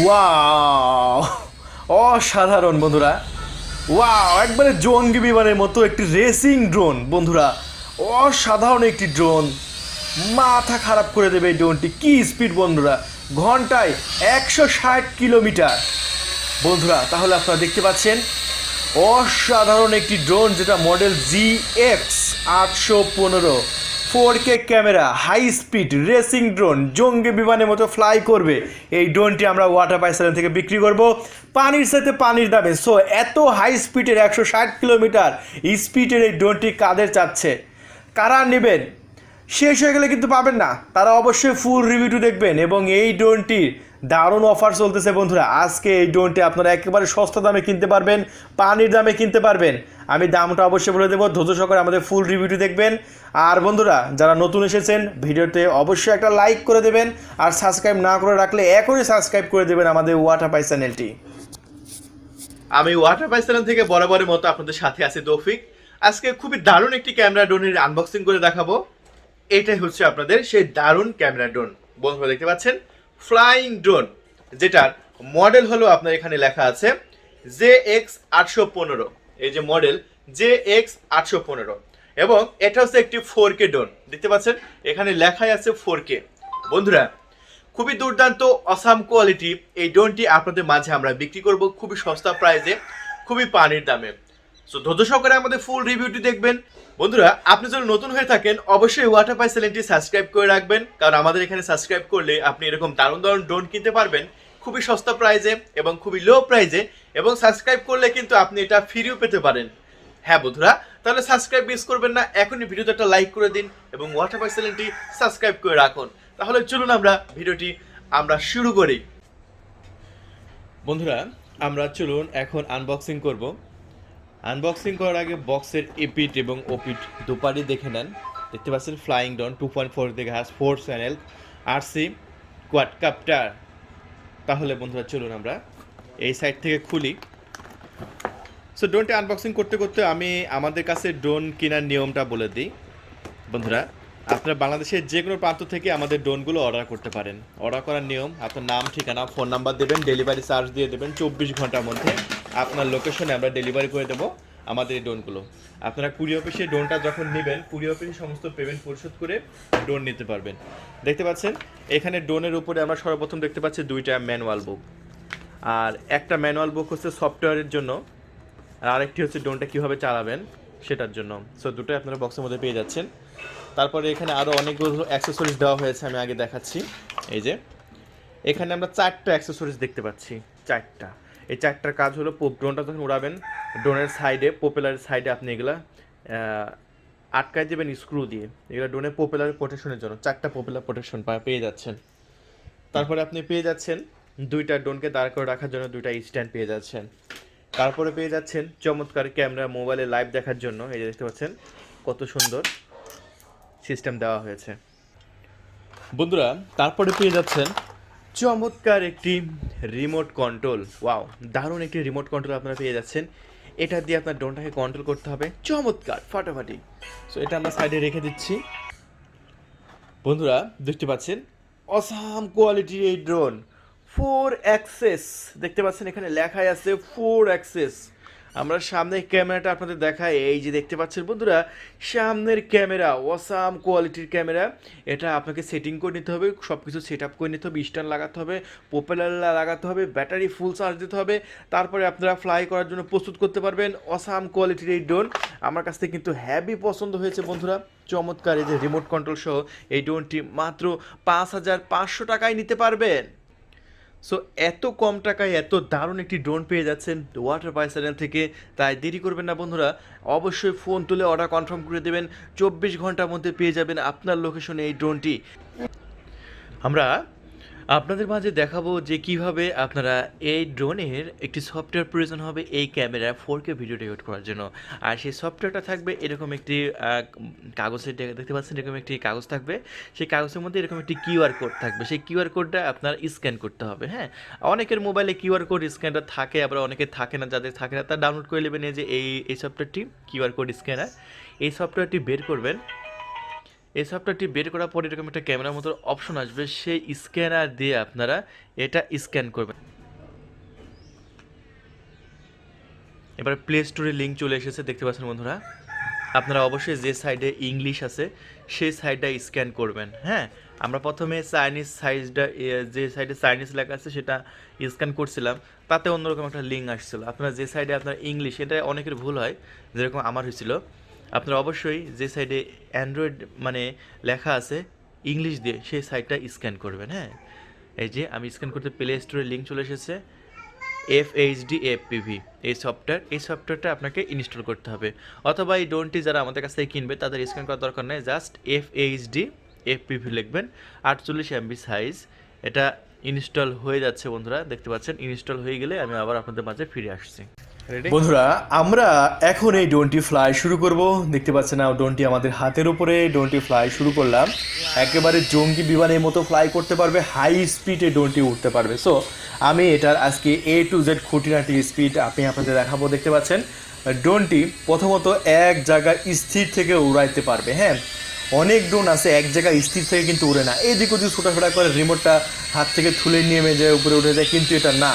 Wow অসাধারণ, বন্ধুরা। Wow একবারে জঙ্গি বিমানের মতো একটি রেসিং ড্রোন বন্ধুরা। অসাধারণ একটি ড্রোন মাথা খারাপ করে দেবে এই ড্রোনটি কী স্পিড বন্ধুরা? ঘন্টায় একশো ষাট কিলোমিটার। বন্ধুরা, তাহলে আপনারা দেখতে পাচ্ছেন, অসাধারণ একটি ড্রোন যেটা মডেল জি এক্স আটশো পনেরো। Four K camera high speed racing drone জঙ্গি বিমানের মতো ফ্লাই করবে। এই ড্রোনটি আমরা ওয়াটার পাইসেলেন থেকে বিক্রি করব। পানির সাথে পানির দামে। সো এত হাই স্পিডের একশো ষাট কিলোমিটার স্পিডের এই ড্রোনটি কাদের চাচ্ছে? কারা নেবেন? শেষ হয়ে গেলে কিন্তু পাবেন না। তারা অবশ্যই ফুল রিভিউটি দেখবেন এবং এই ড্রোনটির দারুণ অফার চলতেছে বন্ধুরা। আজকে এই ড্রোনটি আপনারা একেবারে সস্তা দামে কিনতে পারবেন, পানির দামে কিনতে পারবেন। আমি দামটা অবশ্যই বলে দেবো, ধৈর্য সহকারে আমাদের ফুল রিভিউটি দেখবেন। আর বন্ধুরা, যারা নতুন এসেছেন, ভিডিওতে অবশ্যই একটা লাইক করে দেবেন। আর সাবস্ক্রাইব না করে রাখলে এখনই সাবস্ক্রাইব করে দেবেন আমাদের ওয়াটার পাই চ্যানেলটি আমি ওয়াটার পাই চ্যানেল থেকে বরাবরের মতো আপনাদের সাথে আছি তৌফিক। আজকে খুবই দারুণ একটি ক্যামেরা ড্রোনের আনবক্সিং করে দেখাবো। এটাই হচ্ছে আপনাদের সেই দারুণ ক্যামেরা ড্রোন বন্ধুরা, দেখতে পাচ্ছেন? ফ্লাইং ড্রোন, যেটার মডেল হলো আপনার এখানে লেখা আছে জে এক্স আটশো পনেরো। এই যে মডেল জে এক্স আটশো পনেরো। এবং এটা হচ্ছে একটি ফোর কে ড্রোন, দেখতে পাচ্ছেন? এখানে লেখাই আছে ফোর কে। বন্ধুরা, খুবই দুর্দান্ত, অসাম কোয়ালিটি এই ড্রোনটি আপনাদের মাঝে আমরা বিক্রি করব খুবই সস্তা প্রাইসে, খুবই পানির দামে। সো ধৈর্য সহকারে আমাদের ফুল রিভিউটি দেখবেন। বন্ধুরা, আপনি যদি নতুন হয়ে থাকেন, অবশ্যই ওয়াটার পাই চ্যানেলটি সাবস্ক্রাইব করে রাখবেন। কারণ আমাদের এখানে সাবস্ক্রাইব করলে আপনি এরকম দারুণ দারুণ ড্রোন কিনতে পারবেন খুবই সস্তা প্রাইজে এবং খুবই লো প্রাইজে এবং সাবস্ক্রাইব করলে কিন্তু আপনি এটা ফ্রিও পেতে পারেন। হ্যাঁ বন্ধুরা, তাহলে সাবস্ক্রাইব মিস করবেন না। এখনই ভিডিওতে একটা লাইক করে দিন এবং ওয়াটার পাই চ্যানেলটি সাবস্ক্রাইব করে রাখুন। তাহলে চলুন আমরা ভিডিওটি আমরা শুরু করি। বন্ধুরা, আমরা চলুন এখন আনবক্সিং করব। আনবক্সিং করার আগে বক্সের এপিট এবং ওপিট দুপারই দেখে নেন। দেখতে পাচ্ছেন ফ্লাইং ডন টু পয়েন্ট ফোর দেখে হাস four channel R C quadcopter তাহলে বন্ধুরা চলুন আমরা এই সাইড থেকে খুলি। সো ড্রোনটি আনবক্সিং করতে করতে আমি আমাদের কাছে ড্রোন কেনার নিয়মটা বলে দিই। বন্ধুরা, আপনারা বাংলাদেশের যে কোনো প্রান্ত থেকে আমাদের ড্রোনগুলো অর্ডার করতে পারেন। অর্ডার করার নিয়ম, আপনার নাম, ঠিকানা ফোন নাম্বার দেবেন ডেলিভারি চার্জ দিয়ে দেবেন চব্বিশ ঘণ্টার মধ্যে। আপনার লোকেশনে আমরা ডেলিভারি করে দেবো আমাদের এই ড্রোনগুলো। আপনারা কুড়ি অফিসে ড্রোনটা যখন নেবেন কুড়ি অফিসে সমস্ত পেমেন্ট পরিশোধ করে ড্রোন নিতে পারবেন। দেখতে পাচ্ছেন? এখানে ড্রোনের উপরে আমরা সর্বপ্রথম দেখতে পাচ্ছি দুইটা ম্যানুয়াল বুক আর একটা ম্যানুয়াল বুক হচ্ছে সফটওয়্যারের জন্য। আর আরেকটি হচ্ছে ড্রোনটা কীভাবে চালাবেন সেটার জন্য। সো দুটোই আপনারা বক্সের মধ্যে পেয়ে যাচ্ছেন। তারপরে এখানে আরও অনেকগুলো অ্যাক্সেসরিজ দেওয়া হয়েছে, আমি আগে দেখাচ্ছি। এই যে, এখানে আমরা চারটা অ্যাক্সেসরিজ দেখতে পাচ্ছি। চারটা। এই চারটার কাজ হলো পো- ড্রোনটা যখন উড়াবেন, ড্রোনের সাইডে পপুলারের সাইডে আপনি এগুলা আটকায় দেবেন স্ক্রু দিয়ে। এগুলো ড্রোনের পপুলার প্রোটেকশনের জন্য, চারটা পপুলার প্রোটেকশন পেয়ে যাচ্ছেন। তারপরে আপনি পেয়ে যাচ্ছেন দুইটা ড্রোনকে দাঁড় করে রাখার জন্য দুইটা স্ট্যান্ড পেয়ে যাচ্ছেন। তারপরে পেয়ে যাচ্ছেন চমৎকার ক্যামেরা, মোবাইলে লাইভ দেখার জন্য। এই যে দেখতে পাচ্ছেন, কত সুন্দর সিস্টেম দেওয়া হয়েছে। বন্ধুরা, তারপরে পেয়ে যাচ্ছেন চমৎকার একটি রিমোট কন্ট্রোল ওয়াও দারুণ একটি রিমোট কন্ট্রোল আপনারা পেয়ে যাচ্ছেন। এটা দিয়ে আপনার ড্রোনটাকে কন্ট্রোল করতে হবে। চমৎকার, ফাটাফাটি। সো এটা আমরা সাইডে রেখে দিচ্ছি। বন্ধুরা, দেখতে পাচ্ছেন? অসাম কোয়ালিটির এই ড্রোন ফোর অ্যাক্সেস দেখতে পাচ্ছেন এখানে লেখাই আছে ফোর অ্যাক্সেস আমরা সামনের ক্যামেরাটা আপনাদের দেখাই। এই যে দেখতে পাচ্ছেন বন্ধুরা, সামনের ক্যামেরা, অসাম কোয়ালিটির ক্যামেরা। এটা আপনাকে সেটিং করে নিতে হবে সব কিছু সেট আপ করে নিতে হবে, স্ট্যান্ড লাগাতে হবে পপুলার লাগাতে হবে ব্যাটারি ফুল চার্জ দিতে হবে। তারপরে আপনারা ফ্লাই করার জন্য প্রস্তুত করতে পারবেন অসাম কোয়ালিটির এই ড্রোন আমার কাছ থেকে কিন্তু হ্যাভি পছন্দ হয়েছে বন্ধুরা। চমৎকার এই যে রিমোট কন্ট্রোল সহ এই ড্রোনটি মাত্র পাঁচ হাজার পাঁচশো টাকায় নিতে পারবেন। সো এত কম টাকায় এত দারুণ একটি ড্রোন পেয়ে যাচ্ছেন ওয়াটার বাই চ্যানেল থেকে। তাই দেরি করবেন না বন্ধুরা, অবশ্যই ফোন তুলে অর্ডার কনফার্ম করে দেবেন। চব্বিশ ঘণ্টার মধ্যে পেয়ে যাবেন আপনার লোকেশনে এই ড্রোনটি আমরা আপনাদের মাঝে দেখাবো যে কীভাবে আপনারা এই ড্রোনের একটি সফটওয়্যার প্রয়োজন হবে এই camera four K video record করার জন্য। আর সেই সফটওয়্যারটা থাকবে এরকম একটি কাগজের দেখতে পাচ্ছেন এরকম একটি কাগজ থাকবে। সেই কাগজের মধ্যে এরকম একটি কিউআর কোড থাকবে। সেই কিউআর কোডটা আপনার স্ক্যান করতে হবে হ্যাঁ? অনেকের মোবাইলে কিউআর কোড স্ক্যানটা থাকে, আবার অনেকের থাকে না, যাদের থাকে না তা ডাউনলোড করে নেবেন যে এই এই সফটওয়্যারটি কিউআর কোড স্ক্যানার এই সফটওয়্যারটি বের করবেন। এই সফটওয়্যারটি বের করার পর এরকম একটা ক্যামেরার মতো অপশন আসবে, সেই স্ক্যানার দিয়ে আপনারা এটা স্ক্যান করবেন। এবার প্লে স্টোরে লিঙ্ক চলে এসেছে, দেখতে পাচ্ছেন বন্ধুরা। আপনারা অবশ্যই যে সাইডে ইংলিশ আছে, সেই সাইডটা স্ক্যান করবেন হ্যাঁ? আমরা প্রথমে চাইনিজ সাইজটা যে সাইডে চাইনিজ লেখা আছে, সেটা স্ক্যান করছিলাম, তাতে অন্যরকম একটা লিঙ্ক আসছিল। আপনারা যে সাইডে আপনার ইংলিশ এটা অনেকের ভুল হয়, যেরকম আমার হয়েছিল। আপনারা অবশ্যই যে সাইডে অ্যান্ড্রয়েড মানে লেখা আছে ইংলিশ দিয়ে সেই সাইটটা স্ক্যান করবেন হ্যাঁ? এই যে আমি স্ক্যান করতে প্লে স্টোরে লিঙ্ক চলে এসেছে এফ এইচডি এফপিভি এই সফটওয়্যার এই সফটওয়্যারটা আপনাকে ইনস্টল করতে হবে। অথবা এই ডোনটি যারা আমাদের কাছ থেকে কিনবে, তাদের স্ক্যান করার দরকার নেই জাস্ট এফ এইচডি এফপিভি লিখবেন, আটচল্লিশ এমবি সাইজ এটা ইনস্টল হয়ে যাচ্ছে বন্ধুরা, দেখতে পাচ্ছেন ইনস্টল হয়ে গেলে আমি আবার আপনাদের মাঝে ফিরে আসছি। বন্ধুরা, আমরা এখন এই ডোনটি ফ্লাই শুরু করব। দেখতে পাচ্ছেন না, ডোনটি আমাদের হাতের উপরে ডোনটি ফ্লাই শুরু করলাম। একেবারে জঙ্গি বিমানের মতো ফ্লাই করতে পারবে, হাই স্পিডে ডোনটি উঠতে পারবে। সো আমি এটার আজকে এ টু জেড খুঁটিনাটি স্পিড আপনি আপনাদের দেখাবো, দেখতে পাচ্ছেন? ড্রোনটি প্রথমত এক জায়গায় স্থির থেকে উড়াইতে পারবে হ্যাঁ? অনেক ড্রোন আছে, এক জায়গায় স্থির থেকে কিন্তু উড়ে না। এদিক ওদিক ছোটাফেটা করে রিমোটটা হাত থেকে তুলে নিয়ে যায়, উপরে উঠে যায়, কিন্তু এটা না।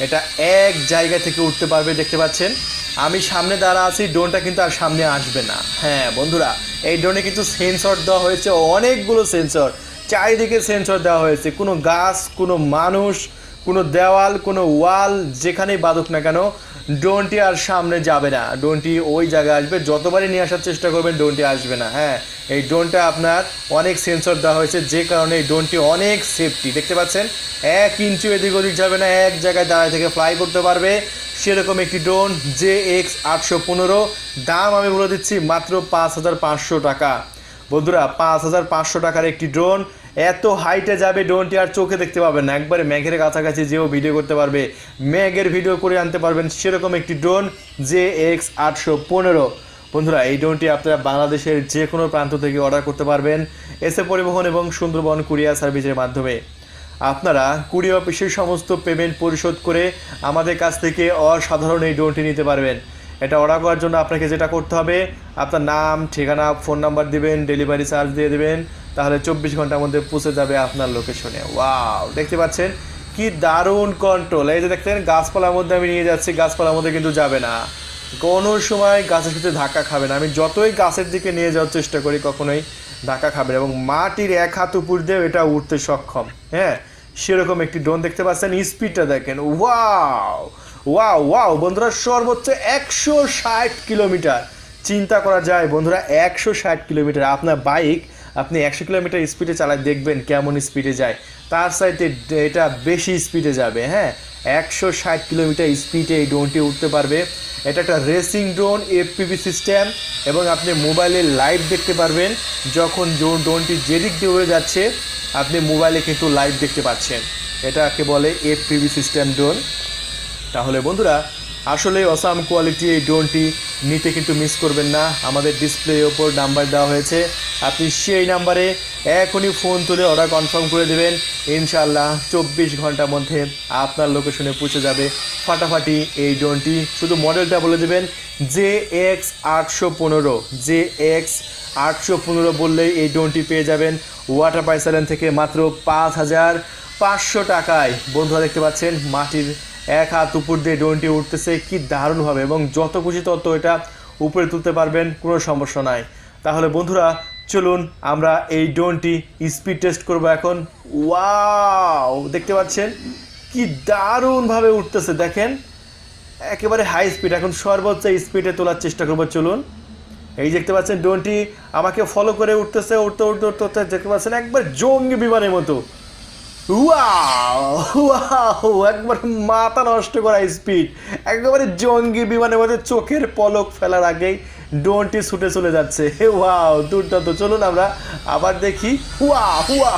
এটা এক জায়গা থেকে উঠতে পারবে, দেখতে পাচ্ছেন। আমি সামনে দাঁড়া আছি, ড্রোনটা কিন্তু আর সামনে আসবে না। হ্যাঁ বন্ধুরা, এই ড্রোনে কিন্তু সেন্সর দেওয়া হয়েছে, অনেকগুলো সেন্সর। চারিদিকে সেন্সর দেওয়া হয়েছে। কোনো গাছ, কোনো মানুষ, কোনো দেওয়াল, কোনো ওয়াল, যেখানেই বাদুক না কেন ড্রোনটি আর সামনে যাবে না। ড্রোনটি ওই জায়গায় আসবে। যতবারই নিয়ে আসার চেষ্টা করবেন ড্রোনটি আসবে না। হ্যাঁ এই ড্রোনটা আপনার অনেক সেন্সর দেওয়া হয়েছে, যে কারণে এই ড্রোনটি অনেক সেফটি দেখতে পাচ্ছেন? এক ইঞ্চু এদিক ওদিক যাবে না, এক জায়গায় দাঁড়ায় থেকে ফ্লাই করতে পারবে। সেরকম একটি ড্রোন জে এক্স আটশো পনেরো। দাম আমি বলে দিচ্ছি মাত্র পাঁচ হাজার পাঁচশো টাকা। বন্ধুরা, পাঁচ হাজার পাঁচশো টাকার একটি ড্রোন এত হাইটে যাবে ড্রোনটি আর চোখে দেখতে পাবেন না। একবারে মেঘের কাছাকাছি যেও ভিডিও করতে পারবে, মেঘের ভিডিও করে আনতে পারবেন সেরকম একটি ড্রোন জে এক্স আটশো পনেরো। বন্ধুরা, এই ড্রোনটি আপনারা বাংলাদেশের যে কোনো প্রান্ত থেকে অর্ডার করতে পারবেন এসে পরিবহন এবং সুন্দরবন কুরিয়ার সার্ভিসের মাধ্যমে। আপনারা কুড়ি অফিসের সমস্ত পেমেন্ট পরিশোধ করে আমাদের কাছ থেকে অসাধারণ এই ড্রোনটি নিতে পারবেন। এটা অর্ডার করার জন্য আপনাকে যেটা করতে হবে, আপনার নাম, ঠিকানা ফোন নাম্বার দিবেন ডেলিভারি চার্জ দিয়ে দিবেন তাহলে চব্বিশ ঘণ্টার মধ্যে পৌঁছে যাবে আপনার লোকেশনে ওয়াও দেখতে পাচ্ছেন? কি দারুণ কন্ট্রোল এই যে দেখতেন, গাছপালার মধ্যে আমি নিয়ে যাচ্ছি, গাছপালার মধ্যে কিন্তু যাবে না। কোনো সময় গাছের সাথে ধাক্কা খাবে না। আমি যতই গাছের দিকে নিয়ে যাওয়ার চেষ্টা করি, কখনোই ধাক্কা খাবে না। এবং মাটির এক হাত উপর দিয়েও এটা উঠতে সক্ষম। হ্যাঁ? সেরকম একটি ড্রোন দেখতে পাচ্ছেন স্পিডটা দেখেন। ওয়াও ওয়াও ওয়াও বন্ধুরা, সর্বোচ্চ একশো ষাট কিলোমিটার। চিন্তা করা যায়, বন্ধুরা, একশো ষাট কিলোমিটার। আপনার বাইক আপনি একশো কিলোমিটার স্পিডে চালায় দেখবেন কেমন স্পিডে যায়। তার সাইডে এটা বেশি স্পিডে যাবে হ্যাঁ? একশো ষাট কিলোমিটার স্পিডে এই ড্রোনটি উঠতে পারবে। এটা একটা রেসিং ড্রোন এফপিভি সিস্টেম এবং আপনি মোবাইলে লাইভ দেখতে পারবেন। যখন ড্রোন ড্রোনটি যেদিক দিয়ে উড়ে যাচ্ছে, আপনি মোবাইলে কিন্তু লাইভ দেখতে পাচ্ছেন। এটাকে বলে এফপিভি সিস্টেম ড্রোন তাহলে বন্ধুরা আসলে অসাম কোয়ালিটি এই ড্রোনটি নিতে কিন্তু মিস করবেন না। আমাদের ডিসপ্লের ওপর নাম্বার দেওয়া হয়েছে। আপনি সেই নাম্বারে এখনই ফোন তুলে অর্ডার কনফার্ম করে দেবেন। ইনশাল্লাহ চব্বিশ ঘণ্টার মধ্যে আপনার লোকেশনে পৌঁছে যাবে ফাটাফাটি এই ড্রোনটি শুধু মডেলটা বলে দেবেন, জে এক্স আটশো পনেরো, জে এক্স আটশো পনেরো বললেই এই ড্রোনটি পেয়ে যাবেন ওয়াটার পাইসালেন থেকে মাত্র পাঁচ হাজার পাঁচশো টাকায়। বন্ধুরা দেখতে পাচ্ছেন, মাটির এক হাত উপর দিয়ে ড্রোনটি উঠতেছে, কি দারুণভাবে এবং যত খুশি তত এটা উপরে তুলতে পারবেন, কোনো সমস্যা নাই। তাহলে বন্ধুরা, চলুন আমরা এই ড্রোনটি স্পিড টেস্ট করব এখন। ওয়াও! দেখতে পাচ্ছেন? কি দারুণভাবে উঠতেছে, দেখেন? একেবারে হাই স্পিড এখন সর্বোচ্চ স্পিডে তোলার চেষ্টা করব, চলুন। এই দেখতে পাচ্ছেন, ড্রোনটি আমাকে ফলো করে উঠতেছে, উঠতে উঠতে উঠতে উঠতে, দেখতে পাচ্ছেন, একবার জঙ্গি বিমানের মতো। একবার মাথা নষ্ট করা স্পিড একেবারে জঙ্গি বিমানের মধ্যে চোখের পলক ফেলার আগেই ড্রোনটি ছুটে চলে যাচ্ছে। ওয়াও দুর্দান্ত। চলুন আমরা আবার দেখি। হুয়া হুয়া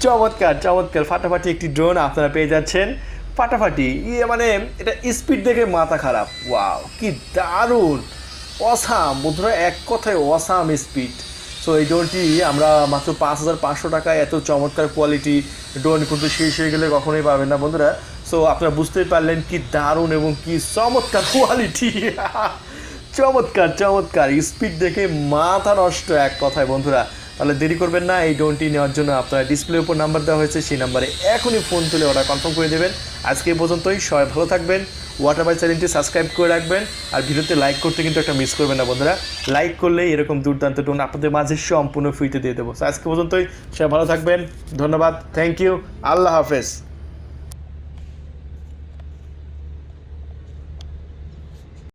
চমৎকার চমৎকার। ফাটাফাটি একটি ড্রোন আপনারা পেয়ে যাচ্ছেন। ফাটাফাটি ইয়ে মানে এটা স্পিড দেখে মাথা খারাপ। ওয়াও কি দারুণ। অসাম, বন্ধুরা, এক কথায় অসাম স্পিড সো এই ড্রোনটি আমরা মাত্র পাঁচ হাজার পাঁচশো টাকায় এত চমৎকার কোয়ালিটি ড্রোন কিন্তু শেষ হয়ে গেলে কখনোই পাবেন না, বন্ধুরা। সো আপনারা বুঝতেই পারলেন কি দারুণ এবং কি চমৎকার কোয়ালিটি চমৎকার চমৎকার। স্পিড দেখে মাথা নষ্ট এক কথায়, বন্ধুরা। তাহলে দেরি করবেন না, এই ড্রোনটি নেওয়ার জন্য আপনার ডিসপ্লের উপর নাম্বার দেওয়া হয়েছে, সেই নাম্বারে এখনই ফোন তুলে অর্ডার কনফার্ম করে দেবেন। আজকে পর্যন্তই, সবাই ভালো থাকবেন। ওয়াটার বাই চ্যানেলটি সাবস্ক্রাইব করে রাখবেন আর ভিডিওতে লাইক করতে কিন্তু একটা মিস করবেন না, বন্ধুরা। লাইক করলে এরকম দুর্দান্ত টোন আপনাদের মাঝে সম্পূর্ণ ফ্রিতে দিয়ে দেবো। আজকে পর্যন্তই, সবাই ভালো থাকবেন। ধন্যবাদ। থ্যাংক ইউ আল্লাহ হাফেজ।